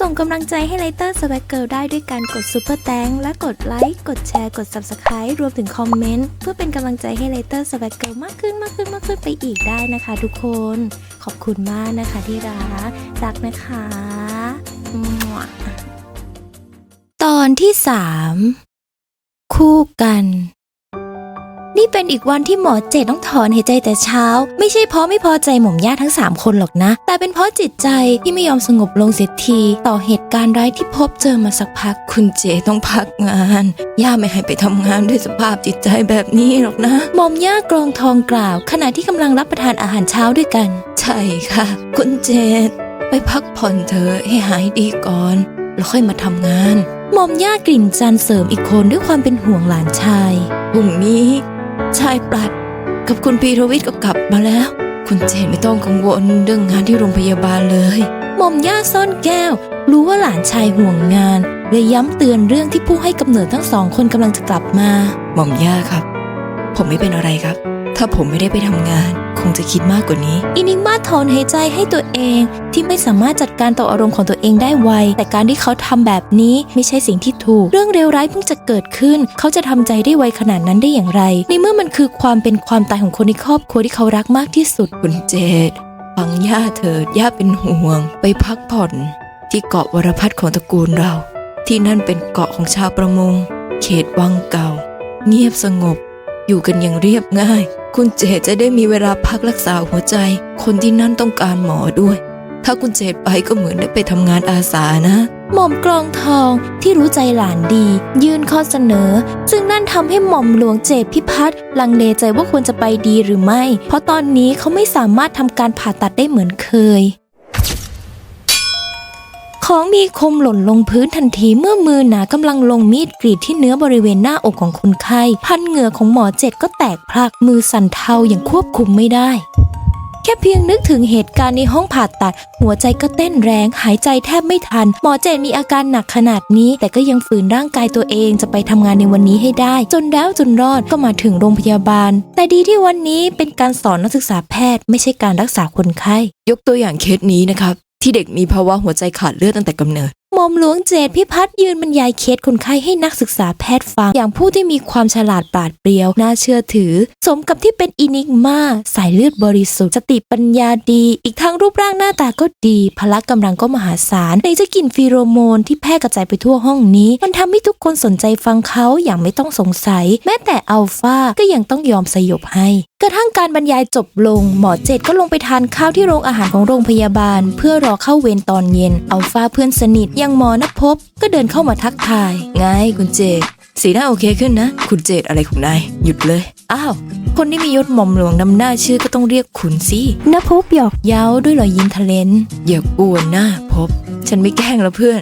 ส่งกำลังใจให้ไลเตอร์สแวักเกิลได้ด้วยการกดซูเปอร์แตงและกดไลค์กดแชร์กด Subscribe รวมถึงคอมเมนต์เพื่อเป็นกำลังใจให้ไลเตอร์สแวักเกิลมากขึ้นมากขึ้นมากขึ้นไปอีกได้นะคะ ทุกคนขอบคุณมากนะคะที่รักรักนะคะตอนที่สามคู่กัน นี่เป็นอีกวันที่หมอเจดต้องถอนหายใจแต่เช้า ไม่ใช่เพราะไม่พอใจหม่อมย่าทั้ง 3 คนหรอกนะ แต่เป็นเพราะจิตใจที่ไม่ยอมสงบลงเสียทีต่อเหตุการณ์ร้ายที่พบเจอมาสักพัก คุณเจต้องพักงาน ย่าไม่ให้ไปทำงานด้วยสภาพจิตใจแบบนี้หรอกนะหม่อมย่ากรองทองกล่าว ขณะที่กำลังรับประทานอาหารเช้าด้วยกัน ใช่ค่ะ คุณเจดไปพักผ่อนเถอะให้หายดีก่อน แล้วค่อยมาทำงาน หม่อมย่ากลิ่นจันเสริมอีกคนด้วยความเป็นห่วงหลานชายพรุ่งนี้ ชายปลัด กับคุณพีรวิทย์ก็กลับมาแล้ว คุณเจนไม่ต้องกังวลเรื่องงานที่โรงพยาบาลเลยหม่อมย่าซ่อนแก้ว รู้ว่าหลานชายห่วงงานเลยย้ำเตือนเรื่องที่ผู้ให้กำเนิดทั้งสองคนกำลังจะกลับมา หม่อมย่าครับ ผมไม่เป็นอะไรครับ ถ้าผมไม่ได้ไปทำงาน งจะคิดมากกว่านี้ อินิกมาถอนหายใจให้ตัวเองที่ไม่สามารถจัดการต่ออารมณ์ของตัวเองได้ไว แต่การที่เขาทำแบบนี้ไม่ใช่สิ่งที่ถูก เรื่องเลวร้ายเพิ่งจะเกิดขึ้น เขาจะทำใจได้ไวขนาดนั้นได้อย่างไร ในเมื่อมันคือความเป็นความตายของคนในครอบครัวที่เขารักมากที่สุดคุณเจดฟังย่าเถิดย่าเป็นห่วง ไปพักผ่อน ที่เกาะวรพัฒน์ของตระกูลเรา ที่นั่นเป็นเกาะของชาวประมง เขตวังเก่า เงียบสงบ อยู่กันอย่างเรียบง่าย คุณเจดจะได้มีเวลาพักรักษาหัวใจ คนที่นั่นต้องการหมอด้วย ถ้าคุณเจดไปก็เหมือนได้ไปทำงานอาสานะ หม่อมกลองทองที่รู้ใจหลานดี ยื่นข้อเสนอ ซึ่งนั่นทำให้หม่อมหลวงเจดพิพัฒน์ลังเลใจว่าควรจะไปดีหรือไม่ เพราะตอนนี้เขาไม่สามารถทำการผ่าตัดได้เหมือนเคย ของมีคมหล่นลงพื้นทันทีเมื่อมือหนากำลังลงมีดกรีดที่เนื้อบริเวณหน้าอกของคนไข้ พันเหงื่อของหมอเจ็ดก็แตกพลักมือสั่นเทาอย่างควบคุมไม่ได้ แค่เพียงนึกถึงเหตุการณ์ในห้องผ่าตัด หัวใจก็เต้นแรง หายใจแทบไม่ทัน หมอเจนมีอาการหนักขนาดนี้ แต่ก็ยังฝืนร่างกายตัวเองจะไปทำงานในวันนี้ให้ได้ จนแล้วจนรอดก็มาถึงโรงพยาบาล แต่ดีที่วันนี้เป็นการสอนนักศึกษาแพทย์ ไม่ใช่การรักษาคนไข้ ยกตัวอย่างเคสนี้นะครับ ที่เด็กมีภาวะหัวใจขาดเลือดตั้งแต่กำเนิดหม่อมหลวงเจดพิพัฒน์ยืนบรรยายเคสคนไข้ให้นักศึกษาแพทย์ฟัง อย่างผู้ที่มีความฉลาดปราดเปรียว น่าเชื่อถือ สมกับที่เป็นอินิกมาสายเลือดบริสุทธิ์ สติปัญญาดี อีกทั้งรูปร่างหน้าตาก็ดี พละกำลังก็มหาศาลในจะกลิ่นฟีโรโมนที่แพร่กระจายไปทั่วห้องนี้ มันทำให้ทุกคนสนใจฟังเขาอย่างไม่ต้องสงสัย แม้แต่อัลฟาก็ยังต้องยอมสยบให้ ระทั่งการบรรยายจบลง หมอเจดก็ลงไปทานข้าวที่โรงอาหารของโรงพยาบาล เพื่อรอเข้าเวรตอนเย็นอัลฟาเพื่อนสนิทอยังหมอนภพก็เดินเข้ามาทักทาย ไงคุณเจดสีหน้าโอเคขึ้นนะ คุณเจดอะไรของนาย หยุดเลย อ้าว คนที่มียศหม่อมหลวงนำหน้าชื่อก็ต้องเรียกคุณสินภพหยอกเย้าด้วยรอยยิ้มทะเลนอย่ากวนหน้าพบ ฉันไม่แกล้งแล้วเพื่อน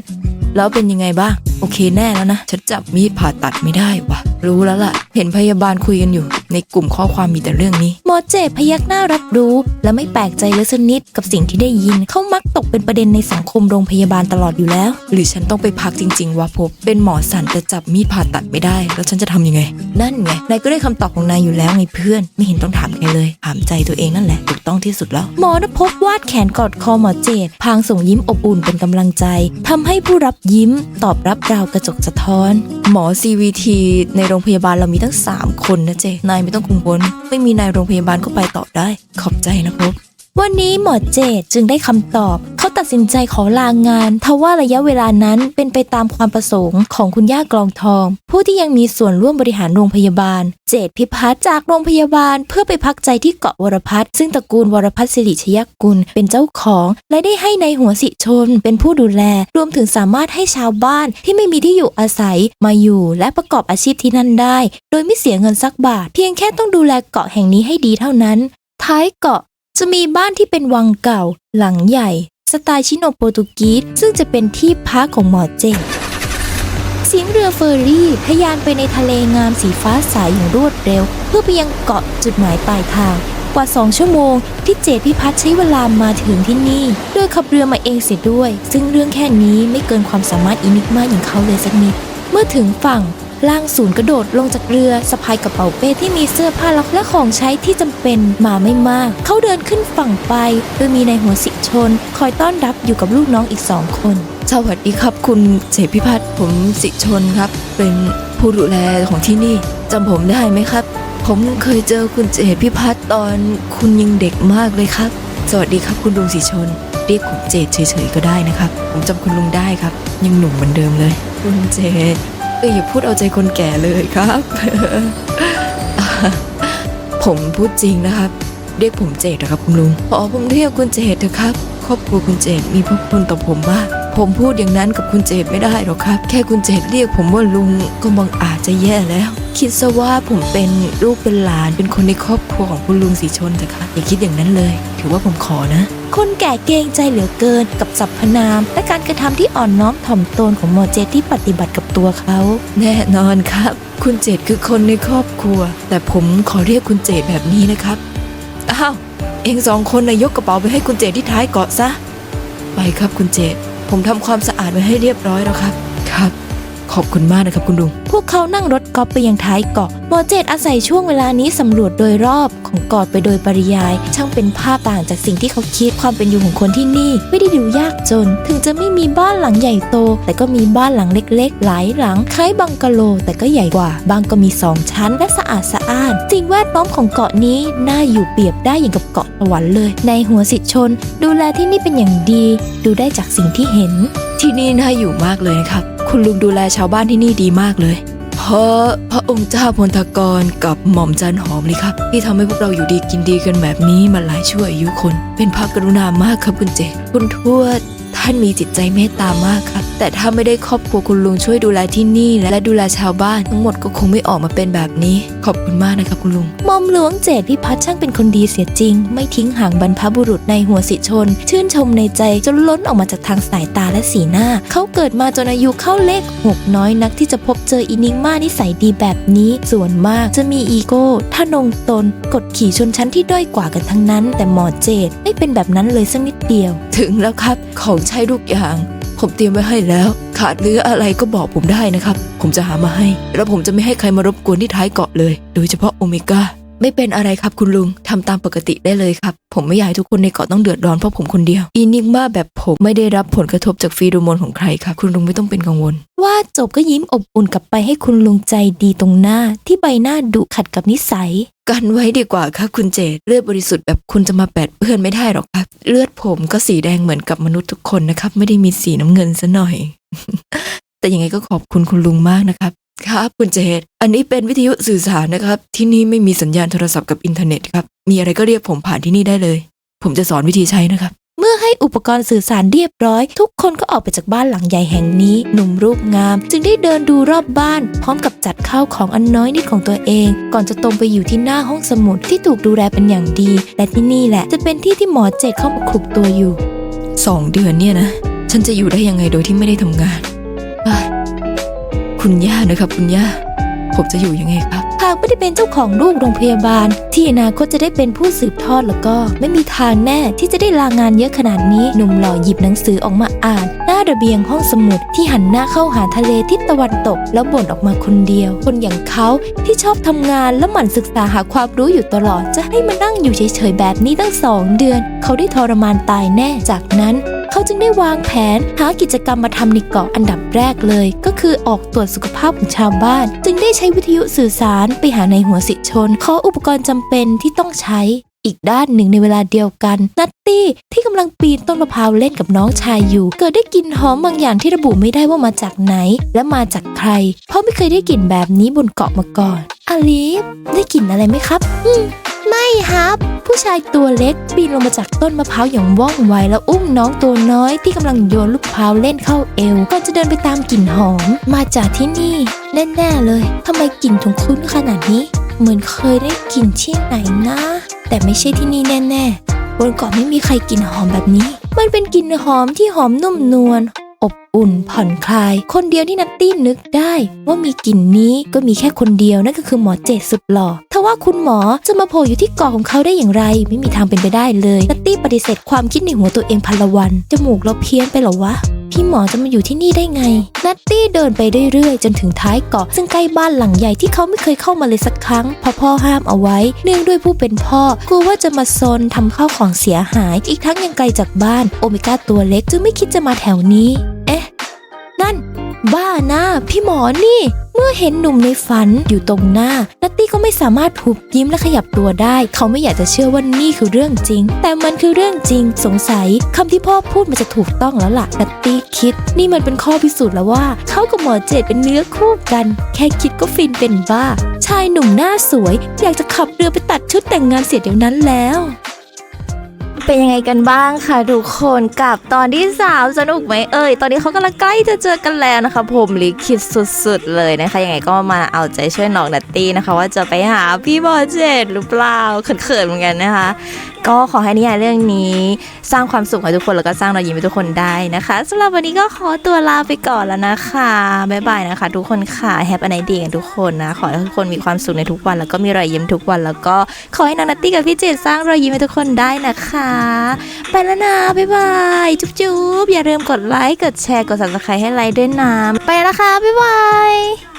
แล้วเป็นยังไงบ้าง โอเคแน่แล้วนะ ฉันจับมีดผ่าตัดไม่ได้วะรู้แล้วล่ะ เห็นพยาบาลคุยกันอยู่ ในกลุ่มข้อความมีแต่เรื่องนี้ หมอเจพยักหน้ารับรู้ และไม่แปลกใจเลยสักนิดกับสิ่งที่ได้ยิน เขามักตกเป็นประเด็นในสังคมโรงพยาบาลตลอดอยู่แล้ว หรือฉันต้องไปพักจริง ๆวะพบเป็นหมอสันแต่จับมีดผ่าตัดไม่ได้ แล้วฉันจะทำยังไง นั่นไงนายก็ได้คำตอบของนายอยู่แล้วไงเพื่อน ไม่เห็นต้องถามใครเลยถามใจตัวเองนั่นแหละถูกต้องที่สุดแล้ว หมอนภพวาดแขนกอดคอหมอเจพางส่งยิ้มอบอุ่นเป็นกำลังใจทำให้ผู้รับยิ้มตอบรับราวกระจกสะท้อน หมอ CVT ในโรงพยาบาลเรามีตั้ง 3 คนนะเจ นายไม่ต้องกังวล ไม่มีนายโรงพยาบาลก็ไปต่อได้ ขอบใจนะพบวันนี้หมอเจดจึงได้คำตอบ ตัดสินใจขอลางงานทว่าระยะเวลานั้นเป็นไปตามความประสงค์ของคุณย่ากลองทอง ผู้ที่ยังมีส่วนร่วมบริหารโรงพยาบาล เจดพิพัฒน์จากโรงพยาบาล เพื่อไปพักใจที่เกาะวรพัฒน์ซึ่งตระกูลวรพัฒน์สิริชยกุลเป็นเจ้าของ และได้ให้ในายหัวสิชนเป็นผู้ดูแล รวมถึงสามารถให้ชาวบ้านที่ไม่มีที่อยู่อาศัยมาอยู่และประกอบอาชีพที่นั่นได้ โดยไม่เสียเงินสักบาท เพียงแค่ต้องดูแลเกาะแห่งนี้ให้ดีเท่านั้น ท้ายเกาะจะมีบ้านที่เป็นวังเก่า หลังใหญ่ สไตล์ชิโนโปรตุกีสซึ่งจะเป็นที่พักของหมอเจงเสียงเรือเฟอร์รี่ทะยานไปในทะเลงามสีฟ้าใสอย่างรวดเร็ว เพื่อไปยังเกาะจุดหมายปลายทาง กว่า 2 ชั่วโมงที่เจดพิพัฒน์ใช้เวลามาถึงที่นี่โดยขับเรือมาเองเสียด้วย ซึ่งเรื่องแค่นี้ไม่เกินความสามารถอินิกมาอย่างเขาเลยสักนิด เมื่อถึงฝั่ง ล่างศูนย์กระโดดลงจากเรือสะพายกระเป๋าเป้ที่มีเสื้อผ้าล็อกและของใช้ที่จำเป็นมาไม่มาก เขาเดินขึ้นฝั่งไปโดยมีนายหัวสิชน คอยต้อนรับอยู่กับลูกน้องอีกสองคนเจสวัสดีครับ คุณเสพิพัฒน์ผมสิชนครับ เป็นผู้ดูแลของที่นี่จำผมได้ไหมครับ ผมเคยเจอคุณเจพิพัฒน์ตอนคุณยังเด็กมากเลยครับ สวัสดีครับคุณลุงสิชน เรียกผมเจเฉยๆก็ได้นะครับ ผมจำคุณลุงได้ครับ ยังหนุ่มเหมือนเดิมเลย คุณเจ เอออย่าพูดเอาใจคนแก่เลยครับ ผมพูดจริงนะครับ เรียกผมเจตนะครับคุณลุงขอผมเรียกคุณเจตเถอะครับครอบครัวคุณเจตมีพระคุณต่อผมมาก ผมพูดอย่างนั้นกับคุณเจตไม่ได้หรอกครับ แค่คุณเจตเรียกผมว่าลุงก็บังอาจจะแย่แล้ว คิดซะว่าผมเป็นลูกเป็นหลานเป็นคนในครอบครัวของคุณลุงสีชนเถอะครับอย่าคิดอย่างนั้นเลย ถือว่าผมขอนะ คนแก่เกรงใจเหลือเกินกับสรรพนาม และการกระทำที่อ่อนน้อมถ่อมตนของหมอเจที่ปฏิบัติกับตัวเขา แน่นอนครับ คุณเจตคือคนในครอบครัว แต่ผมขอเรียกคุณเจตแบบนี้นะครับอ้าวเองสองคนนะยกกระเป๋าไปให้คุณเจตที่ท้ายเกาะซะไปครับคุณเจตผมทำความสะอาดไว้ให้เรียบร้อยแล้วครับ ครับ ขอบคุณมากนะครับคุณลุง พวกเขานั่งรถกอล์ฟไปยังท้ายเกาะหมอเจตอาศัยช่วงเวลานี้สำรวจโดยรอบของเกาะไปโดยปริยาย ช่างเป็นภาพต่างจากสิ่งที่เขาคิดความเป็นอยู่ของคนที่นี่ ไม่ได้ดูยากจน ถึงจะไม่มีบ้านหลังใหญ่โต แต่ก็มีบ้านหลังเล็กๆ หลายหลังคล้ายบังกะโล แต่ก็ใหญ่กว่า บางก็มีสองชั้นและสะอาดสะอ้านสิ่งแวดล้อมของเกาะนี้น่าอยู่เปรียบได้อย่างกับเกาะสวรรค์เลย ในหัวสิทธิชน ดูแลที่นี่เป็นอย่างดี ดูได้จากสิ่งที่เห็น ที่นี่น่าอยู่มากเลยนะครับ คุณลุงดูแลชาวบ้านที่นี่ดีมากเลย เพราะพระองค์เจ้าพลทกรกับหม่อมจันหอมเลยครับ ที่ทำให้พวกเราอยู่ดีกินดีกันแบบนี้มาหลายชั่วอายุคน เป็นพระกรุณามากครับคุณเจ คุณทวด ท่านมีจิตใจเมตตามากครับแต่ถ้าไม่ได้ครอบครัวคุณลุงช่วยดูแลที่นี่ และดูแลชาวบ้านทั้งหมดก็คงไม่ออกมาเป็นแบบนี้ ขอบคุณมากนะครับคุณลุงหมอมหลวงเจดพิพัฒน์ช่างเป็นคนดีเสียจริง ไม่ทิ้งห่างบรรพบุรุษในหัวสิชน ชื่นชมในใจจนล้นออกมาจากทางสายตาและสีหน้า เขาเกิดมาจนอายุเข้าเลขหกน้อยนักที่จะพบเจออินิกมานิสัยดีแบบนี้ ส่วนมากจะมีอีโก้ท่านงตน กดขี่ชนชั้นที่ด้อยกว่ากันทั้งนั้น แต่หมอเจดไม่เป็นแบบนั้นเลยสักนิดเดียว ถึงแล้วครับของใช้ทุกอย่าง ผมเตรียมไว้ให้แล้ว ขาดเหลืออะไรก็บอกผมได้นะครับ ผมจะหามาให้ แล้วผมจะไม่ให้ใครมารบกวนที่ท้ายเกาะเลย โดยเฉพาะโอเมก้า ไม่เป็นอะไรครับคุณลุงทำตามปกติได้เลยครับ ผมไม่อยากให้ทุกคนในเกาะต้องเดือดร้อนเพราะผมคนเดียวอินิกมาแบบผมไม่ได้รับผลกระทบจากฟีโรโมนของใครครับ คุณลุงไม่ต้องเป็นกังวล ว่าจบก็ยิ้มอบอุ่นกลับไปให้คุณลุงใจดีตรงหน้า ที่ใบหน้าดุขัดกับนิสัย กันไว้ดีกว่าครับคุณเจดเลือดบริสุทธิ์แบบคุณจะมาแปดเปื้อนไม่ได้หรอกครับ เลือดผมก็สีแดงเหมือนกับมนุษย์ทุกคนนะครับ ไม่ได้มีสีน้ำเงินซะหน่อยแต่ยังไงก็ขอบคุณคุณลุงมากนะครับ ครับคุณเจดอันนี้เป็นวิทยุสื่อสารนะครับ ที่นี่ไม่มีสัญญาณโทรศัพท์กับอินเทอร์เน็ตครับ มีอะไรก็เรียกผมผ่านที่นี่ได้เลย ผมจะสอนวิธีใช้นะครับ เมื่อให้อุปกรณ์สื่อสารเรียบร้อย ทุกคนก็ออกไปจากบ้านหลังใหญ่แห่งนี้ หนุ่มรูปงาม จึงได้เดินดูรอบบ้าน พร้อมกับจัดข้าวของอันน้อยนิดของตัวเอง ก่อนจะตรงไปอยู่ที่หน้าห้องสมุดที่ถูกดูแลเป็นอย่างดี และที่นี่แหละจะเป็นที่ที่หมอเจดเข้ามาคลุกตัวอยู่สองเดือนเนี่ยนะ ฉันจะอยู่ได้ยังไงโดยที่ไม่ได้ทำงานเอ้ย คุณย่านะครับ คุณย่า ผมจะอยู่ยังไงครับ หากไม่ได้เป็นเจ้าของลูกโรงพยาบาล ที่อนาคตจะได้เป็นผู้สืบทอดแล้วก็ ไม่มีทางแน่ที่จะได้ลางานเยอะขนาดนี้หนุ่มหล่อหยิบหนังสือออกมาอ่าน หน้าระเบียงห้องสมุดที่หันหน้าเข้าหาทะเลทิศตะวันตก แล้วบ่นออกมาคนเดียว คนอย่างเขาที่ชอบทำงานและหมั่นศึกษาหาความรู้อยู่ตลอด จะให้มานั่งอยู่เฉยๆแบบนี้ตั้งสองเดือน เขาได้ทรมานตายแน่จากนั้น เขาจึงได้วางแผนหากิจกรรมมาทำในเกาะอันดับแรกเลย ก็คือออกตรวจสุขภาพของชาวบ้าน จึงได้ใช้วิทยุสื่อสารไปหาในหัวสิชน ขออุปกรณ์จำเป็นที่ต้องใช้อีกด้านหนึ่งในเวลาเดียวกัน นัตตี้ที่กำลังปีนต้นมะพร้าวเล่นกับน้องชายอยู่ เกิดได้กลิ่นหอมบางอย่างที่ระบุไม่ได้ว่ามาจากไหน และมาจากใคร เพราะไม่เคยได้กลิ่นแบบนี้บนเกาะมาก่อนอลิฟได้กลิ่นอะไรไหมครับ อืม ไม่ครับ ผู้ชายตัวเล็กปีนลงมาจากต้นมะพร้าวอย่างว่องไวแล้วอุ้มน้องตัวน้อยที่กำลังโยนลูกพร้าวเล่นเข้าเอวก่อนจะเดินไปตามกลิ่นหอม มาจากที่นี่แน่ๆเลยทำไมกลิ่นถึงคุ้นขนาดนี้ เหมือนเคยได้กลิ่นที่ไหนนะ แต่ไม่ใช่ที่นี่แน่ๆบนเกาะไม่มีใครกลิ่นหอมแบบนี้ มันเป็นกลิ่นหอมที่หอมนุ่มนวล อบอุ่นผ่อนคลาย คนเดียวที่นัตตี้นึกได้ ว่ามีกลิ่นนี้ก็มีแค่คนเดียวนั่นก็คือหมอเจดสุดหล่อทว่าคุณหมอจะมาโผล่อยู่ที่เกาะของเขาได้อย่างไร ไม่มีทางเป็นไปได้เลยนัตตี้ปฏิเสธความคิดในหัวตัวเองพันละวันจมูกเราเพี้ยนไปหรอวะ พี่หมอจะมาอยู่ที่นี่ได้ไง นัตตี้เดินไปเรื่อยๆ จนถึงท้ายเกาะ ซึ่งใกล้บ้านหลังใหญ่ที่เขาไม่เคยเข้ามาเลยสักครั้งเพราะพ่อห้ามเอาไว้ เนื่องด้วยผู้เป็นพ่อกลัวว่าจะมาซนทำข้าวของเสียหาย อีกทั้งยังไกลจากบ้านโอเมก้าตัวเล็กจึงไม่คิดจะมาแถวนี้ เอ๊ะ นั่น บ้านะ พี่หมอนี่ เมื่อเห็นหนุ่มในฝันอยู่ตรงหน้านัตตี้ก็ไม่สามารถหุบยิ้มและขยับตัวได้ เขาไม่อยากจะเชื่อว่านี่คือเรื่องจริง แต่มันคือเรื่องจริง สงสัยคำที่พ่อพูดมันจะถูกต้องแล้วล่ะนัตตี้คิด นี่มันเป็นข้อพิสูจน์แล้วว่า เขากับหมอเจดเป็นเนื้อคู่กัน แค่คิดก็ฟินเป็นบ้า ชายหนุ่มหน้าสวย อยากจะขับเรือไปตัดชุดแต่งงานเสียเดี๋ยวนั้นแล้ว เป็นยังไงกันบ้างคะทุกคนกับตอนที่สามสนุกไหมเอ่ยตอนนี้เขากำลังใกล้จะเจอกันแล้วนะคะผมลิขิตสุดๆเลยนะคะยังไงก็มาเอาใจช่วยน้องนัตตี้นะคะ ว่าจะไปหาพี่บอเจตหรือเปล่าเขินๆเหมือนกันนะคะ ก็ขอให้นิยายเรื่องนี้สร้างความสุขให้ทุกคนแล้วก็สร้างรอยยิ้มให้ทุกคนได้นะคะสำหรับวันนี้ก็ขอตัวลาไปก่อนแล้วนะคะบ๊ายบายนะคะ ทุกคนค่ะแฮปปี้ไนดีกันทุกคนนะขอให้ทุกคนมีความสุขในทุกวัน แล้วก็มีรอยยิ้มทุกวัน แล้วก็ขอให้น้องนัตตี้กับพี่เจดสร้างรอยยิ้มให้ทุกคนได้นะคะไปแล้วนะ บ๊ายบาย จุ๊บๆอย่าลืมกดไลค์ กดแชร์ กด subscribe ให้ไลค์ด้วยนะ ไปแล้วค่ะ บ๊ายบาย